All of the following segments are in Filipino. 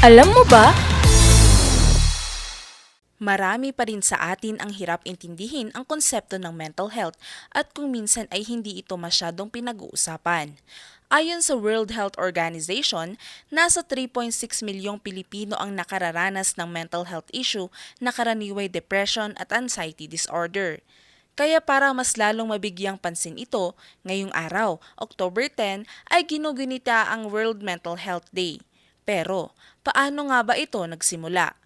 Alam mo ba? Marami pa rin sa atin ang hirap intindihin ang konsepto ng mental health at kung minsan ay hindi ito masyadong pinag-uusapan. Ayon sa World Health Organization, nasa 3.6 milyong Pilipino ang nakararanas ng mental health issue na karaniway depression at anxiety disorder. Kaya para mas lalong mabigyang pansin ito, ngayong araw, October 10, ay ginugunita ang World Mental Health Day. Pero, paano nga ba ito nagsimula?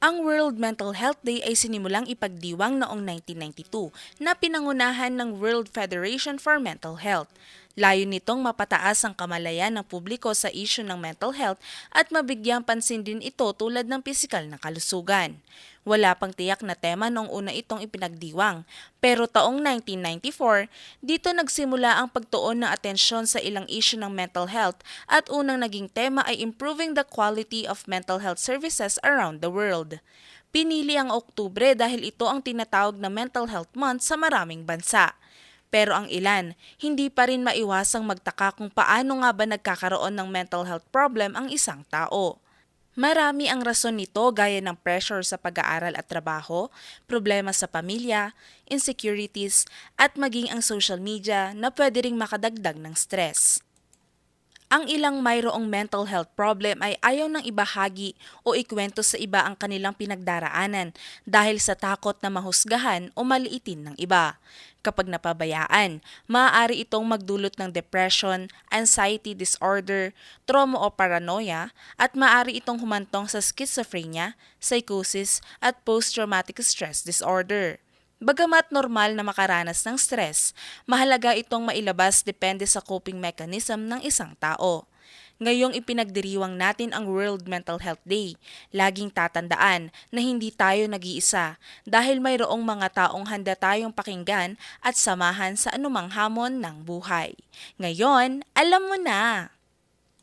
Ang World Mental Health Day ay sinimulang ipagdiwang noong 1992 na pinangunahan ng World Federation for Mental Health. Layo nitong mapataas ang kamalayan ng publiko sa issue ng mental health at mabigyang pansin din ito tulad ng pisikal na kalusugan. Wala pang tiyak na tema noong una itong ipinagdiwang, pero taong 1994, dito nagsimula ang pagtuon ng atensyon sa ilang issue ng mental health at unang naging tema ay improving the quality of mental health services around the world. Pinili ang Oktubre dahil ito ang tinatawag na Mental Health Month sa maraming bansa. Pero ang ilan, hindi pa rin maiwasang magtaka kung paano nga ba nagkakaroon ng mental health problem ang isang tao. Marami ang rason nito gaya ng pressure sa pag-aaral at trabaho, problema sa pamilya, insecurities, at maging ang social media na pwede ring makadagdag ng stress. Ang ilang mayroong mental health problem ay ayaw nang ibahagi o ikwento sa iba ang kanilang pinagdaraanan dahil sa takot na mahusgahan o maliitin ng iba. Kapag napabayaan, maaari itong magdulot ng depression, anxiety disorder, trauma o paranoia, at maaari itong humantong sa schizophrenia, psychosis, at post-traumatic stress disorder. Bagamat normal na makaranas ng stress, mahalaga itong mailabas depende sa coping mechanism ng isang tao. Ngayong ipinagdiriwang natin ang World Mental Health Day, laging tatandaan na hindi tayo nag-iisa dahil mayroong mga taong handa tayong pakinggan at samahan sa anumang hamon ng buhay. Ngayon, alam mo na!